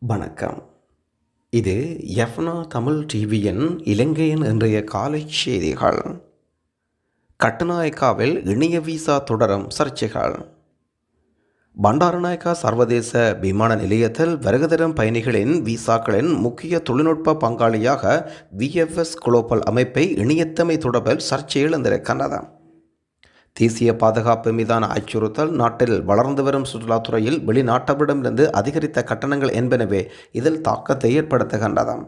வணக்கம். இது எஃப்னா தமிழ் டிவியின் இலங்கையின் இன்றைய காலை செய்திகள். கட்டுநாயக்காவில் இணைய விசா தொடரும் சர்ச்சைகள். பண்டாரநாயக்கா சர்வதேச விமான நிலையத்தில் வருகதரும் பயணிகளின் விசாக்களின் முக்கிய தொழில்நுட்ப பங்காளியாக விஎஃப்எஸ் குளோபல் அமைப்பை இணையத்தமை தொடர்பில் சர்ச்சை எழுந்திருக்கின்றது தேசிய பாதுகாப்பு மீதான அச்சுறுத்தல் நாட்டில் வளர்ந்து வரும் சுற்றுலாத்துறையில் வெளிநாட்டவரிடமிருந்து அதிகரித்த கட்டணங்கள் என்பனவே இதில் தாக்கத்தை ஏற்படுத்துகின்றதாம்.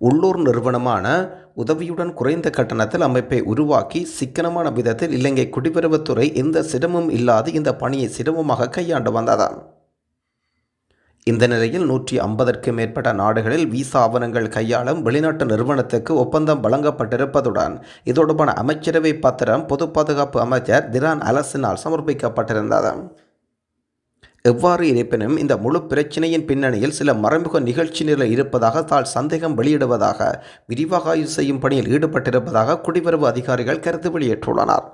உள்ளூர் நிறுவனமான உதவியுடன் குறைந்த கட்டணத்தில் அமைப்பை உருவாக்கி சிக்கனமான விதத்தில் இலங்கை குடிபெறவுத்துறை எந்த சிரமமும் இல்லாது இந்த பணியை சிரமமாக கையாண்டு வந்ததாம். இந்த நிலையில் நூற்றி ஐம்பதற்கு மேற்பட்ட நாடுகளில் விசா ஆவணங்கள் கையாளும் வெளிநாட்டு நிறுவனத்துக்கு ஒப்பந்தம் வழங்கப்பட்டிருப்பதுடன் இது தொடர்பான அமைச்சரவை பத்திரம் பொது பாதுகாப்பு அமைச்சர் திரான் அலசினால் சமர்ப்பிக்கப்பட்டிருந்தது. எவ்வாறு இருப்பினும் இந்த முழு பிரச்சினையின் பின்னணியில் சில மறைமுக நிகழ்ச்சி நிலை இருப்பதாக தால் சந்தேகம் வெளியிடுவதாக விரிவாக ஆய்வு செய்யும் பணியில் ஈடுபட்டிருப்பதாக குடிவரவு அதிகாரிகள் கருத்து வெளியிட்டுள்ளனர்.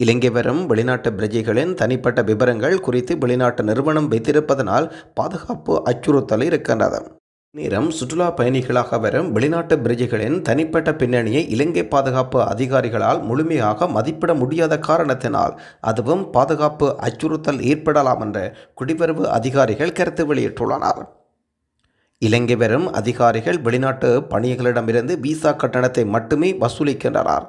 இலங்கை வரும் வெளிநாட்டு பிரஜைகளின் தனிப்பட்ட விவரங்கள் குறித்து வெளிநாட்டு நிறுவனம் வைத்திருப்பதனால் பாதுகாப்பு அச்சுறுத்தல் இருக்கின்றது. நேரம் சுற்றுலா பயணிகளாக வரும் வெளிநாட்டு பிரஜைகளின் தனிப்பட்ட பின்னணியை இலங்கை பாதுகாப்பு அதிகாரிகளால் முழுமையாக மதிப்பிட முடியாத காரணத்தினால் அதுவும் பாதுகாப்பு அச்சுறுத்தல் ஏற்படலாம் என்று குடிவரவு அதிகாரிகள் கருத்து வெளியிட்டுள்ளனர். இலங்கை வரும் அதிகாரிகள் வெளிநாட்டு பணிகளிடமிருந்து விசா கட்டணத்தை மட்டுமே வசூலிக்கின்றனர்.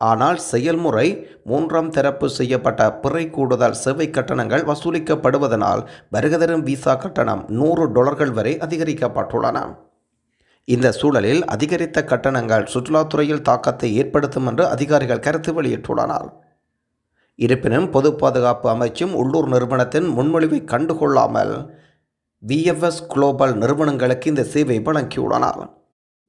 ஆனால் செயல்முறை மூன்றாம் தரப்பு செய்யப்பட்ட பிறை கூடுதல் சேவை கட்டணங்கள் வசூலிக்கப்படுவதனால் வருகதரும் விசா கட்டணம் நூறு டாலர்கள் வரை அதிகரிக்கப்பட்டுள்ளன. இந்த சூழலில் அதிகரித்த கட்டணங்கள் சுற்றுலாத்துறையில் தாக்கத்தை ஏற்படுத்தும் என்று அதிகாரிகள் கருத்து வெளியிட்டுள்ளனர். இருப்பினும் பொது பாதுகாப்பு அமைச்சும் உள்ளூர் நிறுவனத்தின் முன்மொழிவை கண்டுகொள்ளாமல் விஎஃப்எஸ் குளோபல் நிறுவனங்களுக்கு இந்த சேவை வழங்கியுள்ளனர்.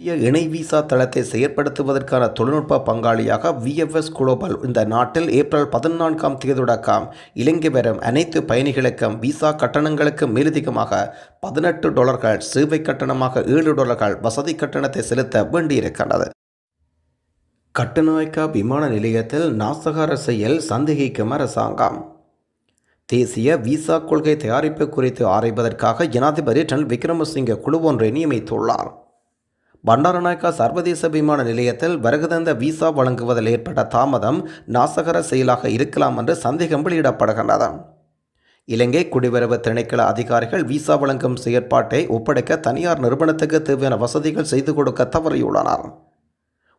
இந்திய இணை விசா தளத்தை செயற்படுத்துவதற்கான தொழில்நுட்ப பங்காளியாக விஎஃப்எஸ் குளோபல் இந்த நாட்டில் ஏப்ரல் பதினான்காம் தேதி தொடக்கம் இலங்கை வரும் அனைத்து பயணிகளுக்கும் விசா கட்டணங்களுக்கு மேலதிகமாக பதினெட்டு டாலர்கள் சேவை கட்டணமாக ஏழு டாலர்கள் வசதி கட்டணத்தை செலுத்த வேண்டியிருக்கின்றது. கட்டுநாயக்கா விமான நிலையத்தில் நாசகார செயல் சந்தேகிக்கும் அரசாங்கம். தேசிய விசா கொள்கை தயாரிப்பு குறித்து ஆராய்வதற்காக ஜனாதிபதி ரணில் விக்ரமசிங்க குழு ஒன்றை நியமித்துள்ளார். பண்டாரநாயக்கா சர்வதேச விமான நிலையத்தில் வருகதந்த விசா வழங்குவதில் ஏற்பட்ட தாமதம் நாசகர செயலாக இருக்கலாம் என்று சந்தேகம் வெளியிடப்படுகின்றது. இலங்கை குடிவரவு திணைக்கள அதிகாரிகள் விசா வழங்கும் செயற்பாட்டை ஒப்படைக்க தனியார் நிறுவனத்துக்கு தேவையான வசதிகள் செய்து கொடுக்க தவறியுள்ளனர்.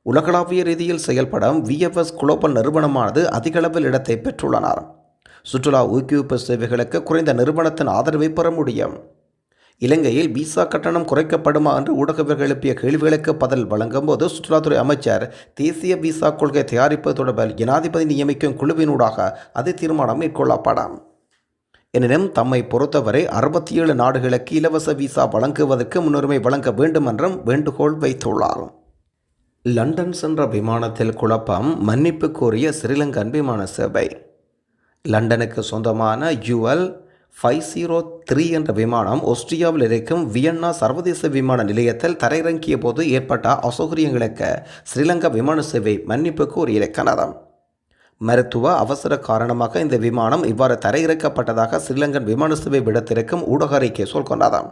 உலகளாவிய ரீதியில் செயல்படும் விஎஃப்எஸ் குளோபல் நிறுவனமானது அதிகளவில் இடத்தை பெற்றுள்ளனர். சுற்றுலா ஊக்குவிப்பு சேவைகளுக்கு குறைந்த நிறுவனத்தின் ஆதரவை பெற முடியும். இலங்கையில் விசா கட்டணம் குறைக்கப்படுமா என்று ஊடகவியர்கள் எழுப்பிய கேள்விகளுக்கு பதில் வழங்கும் போது சுற்றுலாத்துறை அமைச்சர் தேசிய விசா கொள்கை தயாரிப்பு தொடர்பில் ஜனாதிபதி நியமிக்கும் குழுவினூடாக அது தீர்மானம் மேற்கொள்ளப்படும். எனினும் தம்மை பொறுத்தவரை அறுபத்தி ஏழு நாடுகளுக்கு இலவச விசா வழங்குவதற்கு முன்னுரிமை வழங்க வேண்டும் என்றும் வேண்டுகோள் வைத்துள்ளார். லண்டன் சென்ற விமானத்தில் குழப்பம் மன்னிப்பு கோரிய ஸ்ரீலங்கன் விமான சேவை. லண்டனுக்கு சொந்தமான யுஎல் ஃபைவ் ஜீரோ த்ரீ என்ற விமானம் ஆஸ்திரியாவில் இருக்கும் வியன்னா சர்வதேச விமான நிலையத்தில் தரையிறங்கிய போது ஏற்பட்ட அசௌகரியங்களுக்கு ஸ்ரீலங்கா விமான சேவை மன்னிப்பு கோரியிருக்கிறது மருத்துவ அவசர காரணமாக இந்த விமானம் இவ்வாறு தரையிறக்கப்பட்டதாக ஸ்ரீலங்கன் விமான சேவை விடத்திருக்கும் ஊடக அறிக்கை சொல்கொண்டதாம்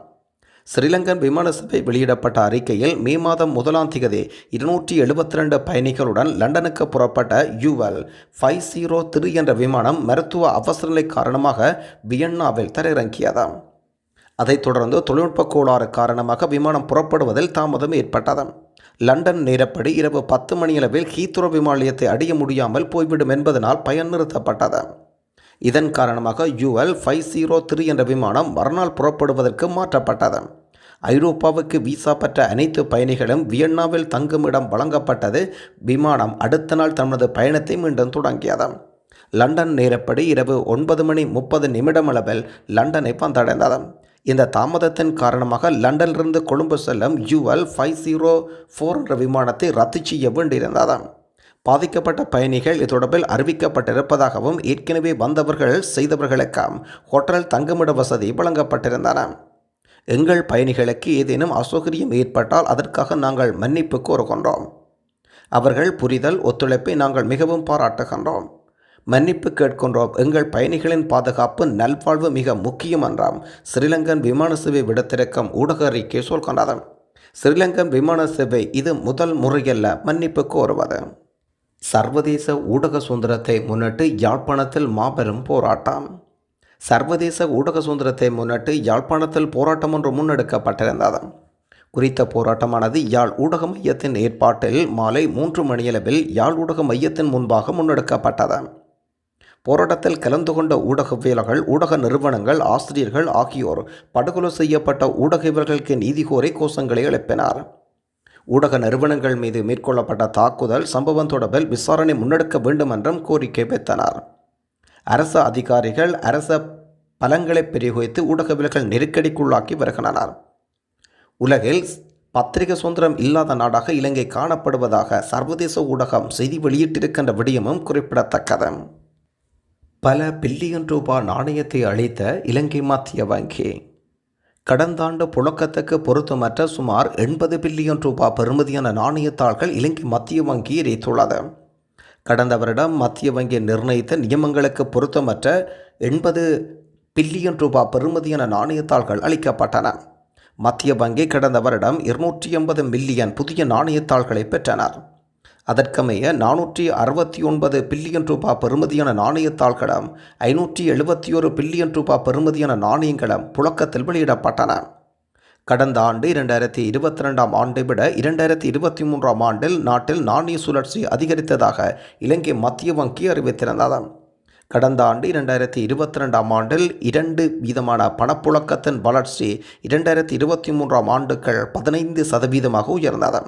ஸ்ரீலங்கன் விமான சபை வெளியிடப்பட்ட அறிக்கையில் மே மாதம் முதலாம் திகதி இருநூற்றி எழுபத்தி ரெண்டு பயணிகளுடன் லண்டனுக்கு புறப்பட்ட யூவல் ஃபைவ் ஜீரோ த்ரீ என்ற விமானம் மருத்துவ அவசரநிலை காரணமாக வியன்னாவில் தரையிறங்கியதாம் அதைத் தொடர்ந்து தொழில்நுட்ப கோளாறு காரணமாக விமானம் புறப்படுவதில் தாமதம் ஏற்பட்டது. லண்டன் நேரப்படி இரவு பத்து மணியளவில் ஹீத்ரோ விமான நிலையத்தை அடைய முடியாமல் போய்விடும் என்பதனால் பயன் நிறுத்தப்பட்டது. இதன் காரணமாக யூஎல் ஃபைவ் ஜீரோ த்ரீ என்ற விமானம் மறுநாள் புறப்படுவதற்கு மாற்றப்பட்டது. ஐரோப்பாவுக்கு விசா பெற்ற அனைத்து பயணிகளும் வியன்னாவில் தங்குமிடம் வழங்கப்பட்டது. விமானம் அடுத்த நாள் தனது பயணத்தை மீண்டும் தொடங்கியது. லண்டன் நேரப்படி இரவு ஒன்பது மணி முப்பது நிமிடம் அளவில் லண்டனை வந்தடைந்தது இந்த தாமதத்தின் காரணமாக லண்டனிலிருந்து கொழும்பு செல்லும் யூஎல் ஃபைவ் ஜீரோ ஃபோர் என்ற விமானத்தை ரத்து செய்ய வேண்டியிருந்தது. பாதிக்கப்பட்ட பயணிகள் இது தொடர்பில் அறிவிக்கப்பட்டிருப்பதாகவும் ஏற்கனவே வந்தவர்கள் செய்தவர்களுக்கு ஹோட்டல் தங்குமிட வசதி வழங்கப்பட்டிருந்தன. எங்கள் பயணிகளுக்கு ஏதேனும் அசௌகரியம் ஏற்பட்டால் அதற்காக நாங்கள் மன்னிப்பு கோருகின்றோம். அவர்கள் புரிதல் ஒத்துழைப்பை நாங்கள் மிகவும் பாராட்டுகின்றோம். மன்னிப்பு கேட்கின்றோம். எங்கள் பயணிகளின் பாதுகாப்பு நல்வாழ்வு மிக முக்கியம் என்றாம். ஸ்ரீலங்கன் விமான சேவை விடுத்திருக்கும் ஊடக அறிக்கை சொல்கின்றது. ஸ்ரீலங்கன் விமான சேவை இது முதல் முறையல்ல மன்னிப்பு கோருவது. சர்வதேச ஊடக சுதந்திரத்தை முன்னிட்டு யாழ்ப்பாணத்தில் மாபெரும் போராட்டம். சர்வதேச ஊடக சுதந்திரத்தை முன்னிட்டு யாழ்ப்பாணத்தில் போராட்டம் ஒன்று முன்னெடுக்கப்பட்டிருந்தது. குறித்த போராட்டமானது யாழ் ஊடக மையத்தின் ஏற்பாட்டில் மாலை மூன்று மணியளவில் யாழ் ஊடக மையத்தின் முன்பாக முன்னெடுக்கப்பட்டது. போராட்டத்தில் கலந்து கொண்ட ஊடகவியலர்கள் ஊடக நிறுவனங்கள் ஆசிரியர்கள் ஆகியோர் படுகொலை செய்யப்பட்ட ஊடகவியல்களுக்கு நீதி கோரி கோஷங்களை எழுப்பினார். ஊடக நிறுவனங்கள் மீது மேற்கொள்ளப்பட்ட தாக்குதல் சம்பவம் தொடர்பில் விசாரணை முன்னெடுக்க வேண்டும் என்றும் கோரிக்கை வைத்தனர். அரச அதிகாரிகள் அரச பலங்களை பிரயோகித்து ஊடகவியல்கள் நெருக்கடிக்குள்ளாக்கி வருகின்றனர். உலகில் பத்திரிகை சுதந்திரம் இல்லாத நாடாக இலங்கை காணப்படுவதாக சர்வதேச ஊடகம் செய்தி வெளியிட்டிருக்கின்ற விடயமும் குறிப்பிடத்தக்கது. பல பில்லியன் ரூபாய் நாணயத்தை அளித்த இலங்கை மத்திய வங்கி கடந்தாண்டு புழக்கத்துக்கு பொருத்தமற்ற சுமார் எண்பது பில்லியன் ரூபாய் பெறுமதியான நாணயத்தாள்கள் இலங்கை மத்திய வங்கி இறைத்துள்ளது. கடந்த வருடம் மத்திய வங்கி நிர்ணயித்த நியமங்களுக்கு பொருத்தமற்ற எண்பது பில்லியன் ரூபாய் பெறுமதியான நாணயத்தாள்கள் அளிக்கப்பட்டன. மத்திய வங்கி கடந்த வருடம் இருநூற்றி எண்பது மில்லியன் புதிய நாணயத்தாள்களை பெற்றனர். அதற்கமைய நானூற்றி அறுபத்தி ஒன்பது பில்லியன் ரூபாய் பெறுமதியான நாணயத்தாள்களும் ஐநூற்றி எழுபத்தி ஒரு பில்லியன் ரூபாய் பெறுமதியான நாணயங்களும் புழக்கத்தில் வெளியிடப்பட்டன. கடந்த ஆண்டு இரண்டாயிரத்தி இருபத்தி ரெண்டாம் ஆண்டை விட இரண்டாயிரத்தி இருபத்தி மூன்றாம் ஆண்டில் நாட்டில் நாணய சுழற்சி அதிகரித்ததாக இலங்கை மத்திய வங்கி அறிவித்திருந்தது. கடந்த ஆண்டு இரண்டாயிரத்தி இருபத்தி ரெண்டாம் ஆண்டில் இரண்டு வீதமான பணப்புழக்கத்தின் வளர்ச்சி இரண்டாயிரத்தி இருபத்தி மூன்றாம் ஆண்டுகள் பதினைந்து சதவீதமாக உயர்ந்தது.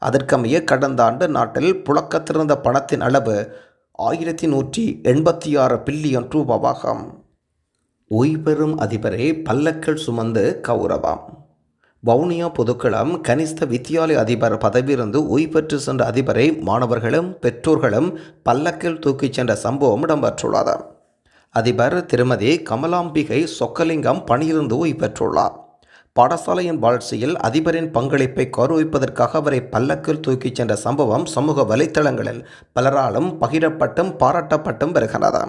அதற்கமைய கடந்த ஆண்டு நாட்டில் புழக்கத்திருந்த பணத்தின் அளவு ஆயிரத்தி நூற்றி எண்பத்தி ஆறு பில்லியன் ரூபாவாகும். ஓய்பெறும் அதிபரை பல்லக்கள் சுமந்து கௌரவம். வவுனியா பொதுக்களம் கனிஷ்ட வித்தியாலய அதிபர் பதவியிருந்து ஓய்வெற்று சென்ற அதிபரை மாணவர்களும் பெற்றோர்களும் பல்லக்கில் தூக்கிச் சென்ற சம்பவம் இடம்பெற்றுள்ளது. அதிபர் திருமதி கமலாம்பிகை சொக்கலிங்கம் பணியிலிருந்து ஓய்வு பெற்றுள்ளார் பாடசாலையின் வாழ்க்கையில் அதிபரின் பங்களிப்பை கௌரவிப்பதற்காக அவரை பல்லக்கில் தூக்கிச் சென்ற சம்பவம் சமூக வலைத்தளங்களில் பலராலும் பகிரப்பட்டும் பாராட்டப்பட்டும் வருகிறது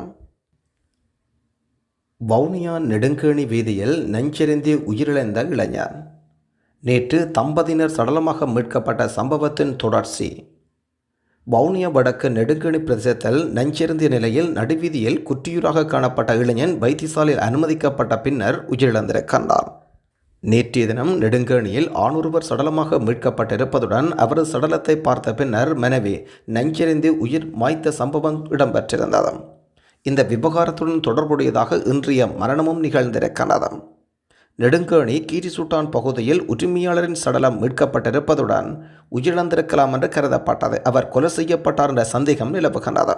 வவுனியா நெடுங்கேணி வீதியில் நெஞ்செறிந்தி உயிரிழந்த இளைஞர். நேற்று தம்பதியினர் சடலமாக மீட்கப்பட்ட சம்பவத்தின் தொடர்ச்சி. வவுனியா வடக்கு நெடுங்கணி பிரதேசத்தில் நஞ்செருந்திய நிலையில் நடுவீதியில் குற்றியூராக காணப்பட்ட இளைஞன் வைத்தியசாலையில் அனுமதிக்கப்பட்ட பின்னர் உயிரிழந்திருக்கின்றார். நேற்றைய தினம் நெடுங்கேணியில் ஆணொருவர் சடலமாக மீட்கப்பட்டிருப்பதுடன் அவரது சடலத்தை பார்த்த பின்னர் மனைவி நஞ்செறிந்து உயிர் மாய்த்த சம்பவம் இடம்பெற்றிருந்தது இந்த விவகாரத்துடன் தொடர்புடையதாக இன்றைய மரணமும் நிகழ்ந்திருக்கிறது நெடுங்கேணி கீரிசுட்டான் பகுதியில் உரிமையாளரின் சடலம் மீட்கப்பட்டிருப்பதுடன் உயிரிழந்திருக்கலாம் என்று கருதப்பட்டது. அவர் கொலை செய்யப்பட்டார் என்ற சந்தேகம் நிலவுகின்றது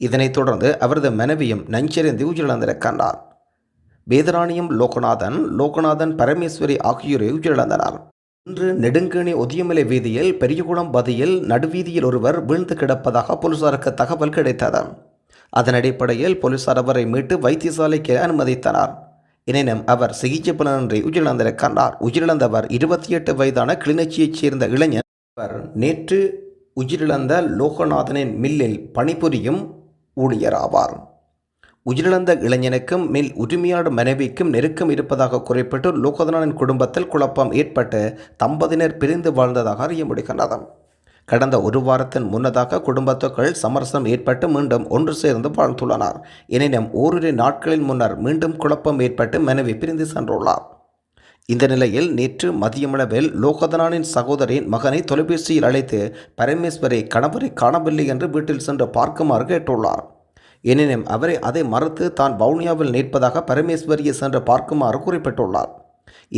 இதனைத் தொடர்ந்து அவரது மனைவியும் நஞ்செறிந்து உயிரிழந்திருக்கின்றார். வேதராணியம் லோகநாதன் லோகநாதன் பரமேஸ்வரி ஆகியோரை உயிரிழந்தனர். இன்று நெடுங்கேணி ஒதியமலை வீதியில் பெரியகுளம் பதியில் நடுவீதியில் ஒருவர் வீழ்ந்து கிடப்பதாக போலீசாருக்கு தகவல் கிடைத்தது. அதன் அடிப்படையில் போலீசார் அவரை மீட்டு வைத்தியசாலைக்கு அனுமதித்தனர். எனினும் அவர் சிகிச்சை பலனின்றி உயிரிழந்திருக்கின்றார். உயிரிழந்தவர் இருபத்தி எட்டு வயதான கிளிநொச்சியைச் சேர்ந்த இளைஞர் அவர் நேற்று உயிரிழந்த லோகநாதனின் மில்லில் பணிபுரியும் ஊழியராவார். உயிரிழந்த இளைஞனுக்கும் மில் உரிமையாளர் மனைவிக்கும் நெருக்கம் இருப்பதாக குறிப்பிட்டு லோகநாதனின் குடும்பத்தில் குழப்பம் ஏற்பட்டு தம்பதியினர் பிரிந்து வாழ்ந்ததாக அறிய முடிகின்றது. கடந்த ஒரு வாரத்தின் முன்னதாக குடும்பத்துக்குள் சமரசம் ஏற்பட்டு மீண்டும் ஒன்று சேர்ந்து வாழ்ந்துள்ளனர். எனினும் ஓரிரு நாட்களின் முன்னர் மீண்டும் குழப்பம் ஏற்பட்டு மனைவி பிரிந்து சென்றுள்ளார். இந்த நிலையில் நேற்று மதியமளவில் லோகதனானின் சகோதரின் மகனை தொலைபேசியில் அழைத்து பரமேஸ்வரி கணவரை காணவில்லை என்று வீட்டில் சென்று பார்க்குமாறு கேட்டுள்ளார். எனினும் அவரை அதை மறுத்து தான் வவுனியாவில் நிற்பதாக பரமேஸ்வரியை சென்று பார்க்குமாறு குறிப்பிட்டுள்ளார்.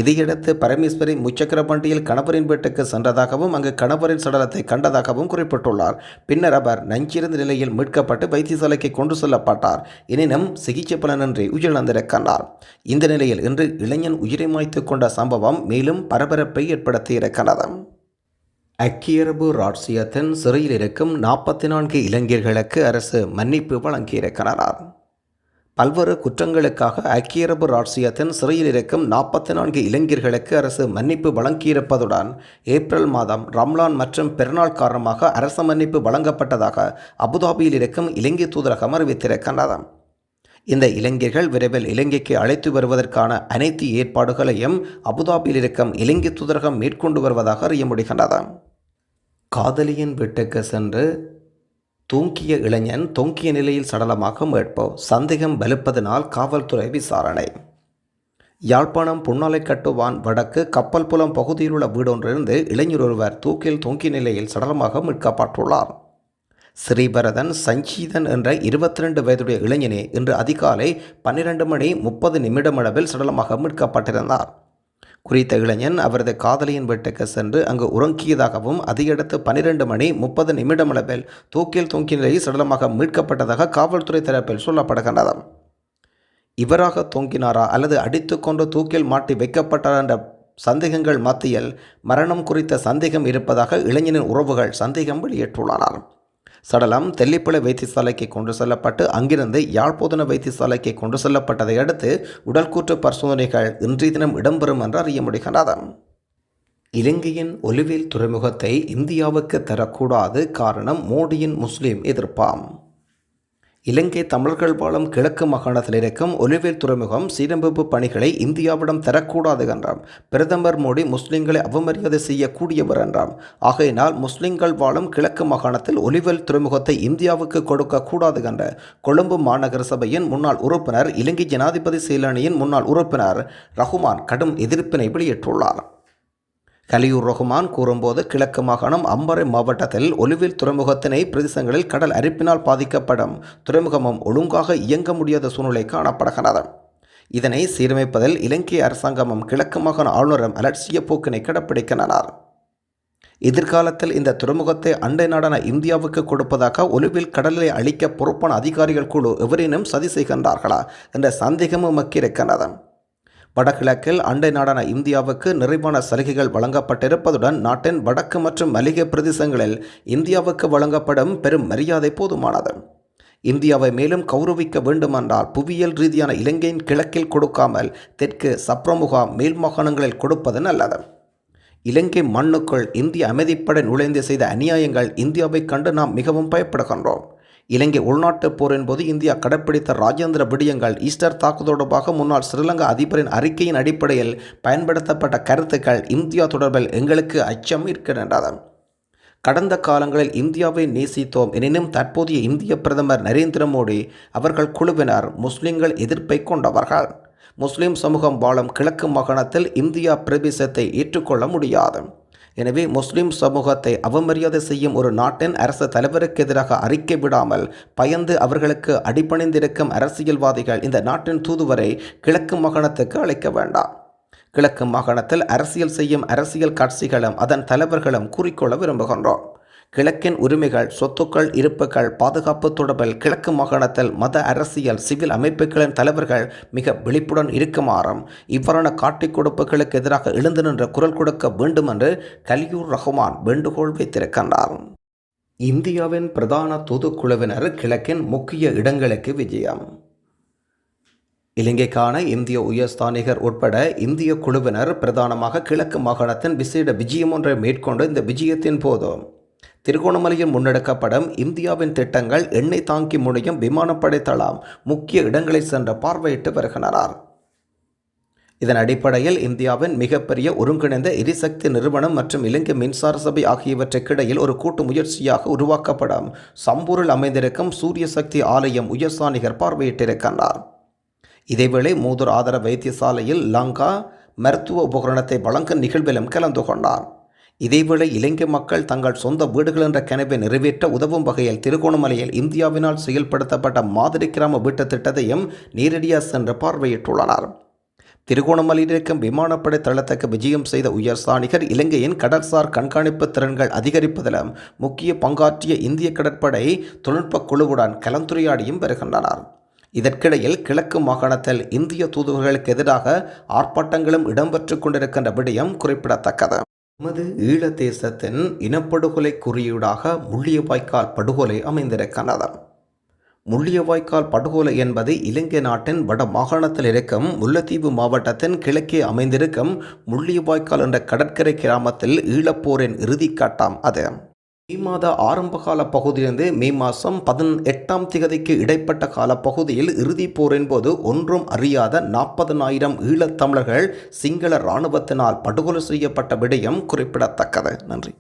இதையடுத்து பரமேஸ்வரி முச்சக்கர பண்டியில் கணவரின் வீட்டுக்கு சென்றதாகவும் அங்கு கணவரின் சடலத்தை கண்டதாகவும் குறிப்பிட்டுள்ளார். பின்னர் அவர் நஞ்சிருந்த நிலையில் மீட்கப்பட்டு வைத்தியசாலைக்கு கொண்டு செல்லப்பட்டார். எனினும் சிகிச்சை பலனின்றி உயிரிழந்திருக்கின்றார் இந்த நிலையில் இன்று இளைஞன் உயிரை மாய்த்து கொண்ட சம்பவம் மேலும் பரபரப்பை ஏற்படுத்தியிருக்கிறது. அக்கியரபு ராட்சியத்தின் சிறையில் இருக்கும் நாற்பத்தி நான்கு இளைஞர்களுக்கு அரசு மன்னிப்பு வழங்கியிருக்கிறார் பல்வேறு குற்றங்களுக்காக ஐக்கிய அரபு ராச்சியத்தின் சிறையில் இருக்கும் நாற்பத்தி நான்கு இளைஞர்களுக்கு அரசு மன்னிப்பு வழங்கியிருப்பதுடன் ஏப்ரல் மாதம் ரம்லான் மற்றும் பெருநாள் காரணமாக அரசு மன்னிப்பு வழங்கப்பட்டதாக அபுதாபியில் இருக்கும் இலங்கை தூதரகம் அறிவித்திருக்கின்றது இந்த இளைஞர்கள் விரைவில் இலங்கைக்கு அழைத்து வருவதற்கான அனைத்து ஏற்பாடுகளையும் அபுதாபியில் இருக்கும் இலங்கை தூதரகம் மேற்கொண்டு வருவதாக அறிய முடிகின்றது. காதலியின் வீட்டுக்கு சென்று தூங்கிய இளைஞன் தொங்கிய நிலையில் சடலமாக மீட்போ சந்தேகம் வலுப்பதனால் காவல்துறை விசாரணை. யாழ்ப்பாணம் புன்னாலை கட்டுவான் வடக்கு கப்பல் புலம் பகுதியில் உள்ள வீடொன்றிலிருந்து இளைஞர் ஒருவர் தூக்கில் தொங்கிய நிலையில் சடலமாக மீட்கப்பட்டுள்ளார். ஸ்ரீபரதன் சஞ்சீதன் என்ற இருபத்தி ரெண்டு வயதுடைய இளைஞனே இன்று அதிகாலை பன்னிரண்டு மணி முப்பது நிமிடம் அளவில் சடலமாக மீட்கப்பட்டிருந்தார். குறித்த இளைஞன் அவரது காதலியின் வீட்டுக்கு சென்று அங்கு உறங்கியதாகவும் அதையடுத்து பன்னிரண்டு மணி முப்பது நிமிடம் அளவில் தூக்கில் தொங்கிய நிலையில் சடலமாக மீட்கப்பட்டதாக காவல்துறை தரப்பில் சொல்லப்படுகின்றது. இவராக தொங்கினாரா அல்லது அடித்துக்கொண்டு தூக்கில் மாட்டி வைக்கப்பட்டாரா என்ற சந்தேகங்கள் மத்தியில் மரணம் குறித்த சந்தேகம் இருப்பதாக இளைஞனின் உறவுகள் சந்தேகம் வெளியிட்டுள்ளனர். சடலம் தெல்லிப்பளை வைத்தியசாலைக்கு கொண்டு செல்லப்பட்டு அங்கிருந்து யாழ்ப்போதன வைத்தியசாலைக்கு கொண்டு செல்லப்பட்டதை அடுத்து உடல்கூற்று பரிசோதனைகள் இன்றைய தினம் இடம்பெறும் என்று அறிய முடிகின்றது இலங்கையின் ஒலிவேல் துறைமுகத்தை இந்தியாவுக்கு தரக்கூடாது காரணம் மோடியின் முஸ்லிம் எதிர்ப்பாம். இலங்கை தமிழர்கள் வாழும் கிழக்கு மாகாணத்தில் இருக்கும் ஒலிவேல் துறைமுகம் சீரமைப்பு பணிகளை இந்தியாவிடம் தரக்கூடாது என்றாம். பிரதமர் மோடி முஸ்லிம்களை அவமரியாதை செய்யக்கூடியவர் என்றாம். ஆகையினால் முஸ்லிம்கள் வாழும் கிழக்கு மாகாணத்தில் ஒலிவேல் துறைமுகத்தை இந்தியாவுக்கு கொடுக்க கூடாது என்ற கொழும்பு மாநகர சபையின் முன்னாள் உறுப்பினர் இலங்கை ஜனாதிபதி செயலணியின் முன்னாள் உறுப்பினர் ரகுமான் கடும் எதிர்ப்பினை வெளியிட்டுள்ளார். கலியூர் ரகுமான் கூறும்போது கிழக்கு மாகாணம் அம்பரை மாவட்டத்தில் ஒலிவில் துறைமுகத்தினை பிரதேசங்களில் கடல் அரிப்பினால் பாதிக்கப்படும் துறைமுகமும் ஒழுங்காக இயங்க முடியாத சூழ்நிலை காணப்படுகிறது. இதனை சீரமைப்பதில் இலங்கை அரசாங்கமும் கிழக்கு மாகாண ஆளுநரும் அலட்சிய போக்கினை கடைப்பிடிக்கின்றனர். எதிர்காலத்தில் இந்த துறைமுகத்தை அண்டை நாடான இந்தியாவுக்கு கொடுப்பதாக ஒலிவில் கடலை அளிக்க பொறுப்பான அதிகாரிகள் குழு எவரேனும் சதி செய்கின்றார்களா என்ற சந்தேகமும் மக்கியிருக்கின்றது வடகிழக்கில் அண்டை நாடான இந்தியாவுக்கு நிறைவான சலுகைகள் வழங்கப்பட்டிருப்பதுடன் நாட்டின் வடக்கு மற்றும் மளிகை பிரதேசங்களில் இந்தியாவுக்கு வழங்கப்படும் பெரும் மரியாதை போதுமானது. இந்தியாவை மேலும் கௌரவிக்க வேண்டுமென்றால் புவியியல் ரீதியான இலங்கையின் கிழக்கில் கொடுக்காமல் தெற்கு சப்ரமுகா மேல் மாகாணங்களில் கொடுப்பது நல்லது. இலங்கை மண்ணுக்குள் இந்திய அமைதிப்படை நுழைந்து செய்த அநியாயங்கள் இந்தியாவை கண்டு நாம் மிகவும் பயப்படுகின்றோம். இலங்கை உள்நாட்டுப் போரின் போது இந்தியா கடைப்பிடித்த ராஜேந்திர விடயங்கள் ஈஸ்டர் தாக்குதலுடனாக முன்னாள் ஸ்ரீலங்கா அதிபரின் அறிக்கையின் அடிப்படையில் பயன்படுத்தப்பட்ட கருத்துக்கள் இந்தியா தொடர்பில் எங்களுக்கு அச்சம் இருக்கின்றன கடந்த காலங்களில் இந்தியாவை நேசித்தோம். எனினும் தற்போதைய இந்திய பிரதமர் நரேந்திர மோடி அவர்கள் குழுவினர் முஸ்லிம்கள் எதிர்ப்பை கொண்டவர்கள். முஸ்லிம் சமூகம் வாழும் கிழக்கு மாகாணத்தில் இந்தியா பிரவேசத்தை ஏற்றுக்கொள்ள முடியாது. எனவே முஸ்லிம் சமூகத்தை அவமரியாதை செய்யும் ஒரு நாட்டின் அரச தலைவருக்கு எதிராக அறிக்கை விடாமல் பயந்து அவர்களுக்கு அடிபணிந்திருக்கும் அரசியல்வாதிகள் இந்த நாட்டின் தூதுவரை கிழக்கு மாகாணத்துக்கு அழைக்க வேண்டாம். கிழக்கு மாகாணத்தில் அரசியல் செய்யும் அரசியல் கட்சிகளும் அதன் தலைவர்களும் கூறிக்கொள்ள விரும்புகின்றோம். கிழக்கின் உரிமைகள் சொத்துக்கள் இருப்புகள் பாதுகாப்பு தொடர்பில் கிழக்கு மாகாணத்தில் மத அரசியல் சிவில் அமைப்புகளின் தலைவர்கள் மிக விழிப்புடன் இருக்குமாறும் இவ்வாறான காட்டிக் கொடுப்புகளுக்கு எதிராக எழுந்து நின்ற குரல் கொடுக்க வேண்டும் என்று கலியூர் ரஹ்மான் வேண்டுகோள் வைத்திருக்கின்றார். இந்தியாவின் பிரதான தூதுக்குழுவினர் கிழக்கின் முக்கிய இடங்களுக்கு விஜயம். இலங்கைக்கான இந்திய உயர்ஸ்தானிகர் உட்பட இந்திய குழுவினர் பிரதானமாக கிழக்கு மாகாணத்தின் விசேட விஜயம் ஒன்றை மேற்கொண்டு இந்த விஜயத்தின் போதும் திருகோணமலையில் முன்னெடுக்கப்படும் இந்தியாவின் திட்டங்கள் எண்ணெய் தாங்கி முனையும் விமானப்படை தளம் முக்கிய இடங்களை சென்று பார்வையிட்டு வருகின்றனர். இதன் அடிப்படையில் இந்தியாவின் மிகப்பெரிய ஒருங்கிணைந்த எரிசக்தி நிறுவனம் மற்றும் இலங்கை மின்சார சபை ஆகியவற்றுக்கிடையில் ஒரு கூட்டு முயற்சியாக உருவாக்கப்படும் சம்பூரில் அமைந்திருக்கும் சூரிய சக்தி ஆலயம் உயர்சாணிகர் பார்வையிட்டிருக்கின்றார். இதேவேளை மூதூர் ஆதர வைத்தியசாலையில் லங்கா மருத்துவ உபகரணத்தை வழங்கும் நிகழ்விலும் கலந்து கொண்டார். இதேவேளை இலங்கை மக்கள் தங்கள் சொந்த வீடுகள் என்ற கனவை நிறைவேற்ற உதவும் வகையில் திருகோணமலையில் இந்தியாவினால் செயல்படுத்தப்பட்ட மாதிரி கிராம வீட்டுத் திட்டத்தையும் நேரடியாக சென்று பார்வையிட்டுள்ளனர். திருகோணமலையில் இருக்கும் விமானப்படை தளத்துக்கு விஜயம் செய்த உயர் சாணிகர் இலங்கையின் கடற்சார் கண்காணிப்பு திறன்கள் அதிகரிப்பதிலும் முக்கிய பங்காற்றிய இந்திய கடற்படை தொழில்நுட்ப குழுவுடன் கலந்துரையாடியும் வருகின்றனர். இதற்கிடையில் கிழக்கு மாகாணத்தில் இந்திய தூதுவர்களுக்கு எதிராக ஆர்ப்பாட்டங்களும் இடம்பெற்று கொண்டிருக்கின்ற விடயம் குறிப்பிடத்தக்கது. நமது ஈழ தேசத்தின் இனப்படுகொலை குறியீடாக முள்ளியவாய்க்கால் படுகொலை அமைந்திருக்கின்றது முள்ளியவாய்க்கால் படுகொலை என்பது இலங்கை நாட்டின் வட மாகாணத்தில் இருக்கும் முல்லைத்தீவு மாவட்டத்தின் கிழக்கே அமைந்திருக்கும் முள்ளியவாய்க்கால் என்ற கடற்கரை கிராமத்தில் ஈழப்போரின் இறுதி கட்டம் அது. மே மாத ஆரம்பகால பகுதியிலிருந்து மே மாதம் பதினெட்டாம் திகதிக்கு இடைப்பட்ட காலப்பகுதியில் இறுதிப் போரின் போது ஒன்றும் அறியாத நாற்பதனாயிரம் ஈழத்தமிழர்கள் சிங்கள இராணுவத்தினால் படுகொலை செய்யப்பட்ட விடயம் குறிப்பிடத்தக்கது. நன்றி.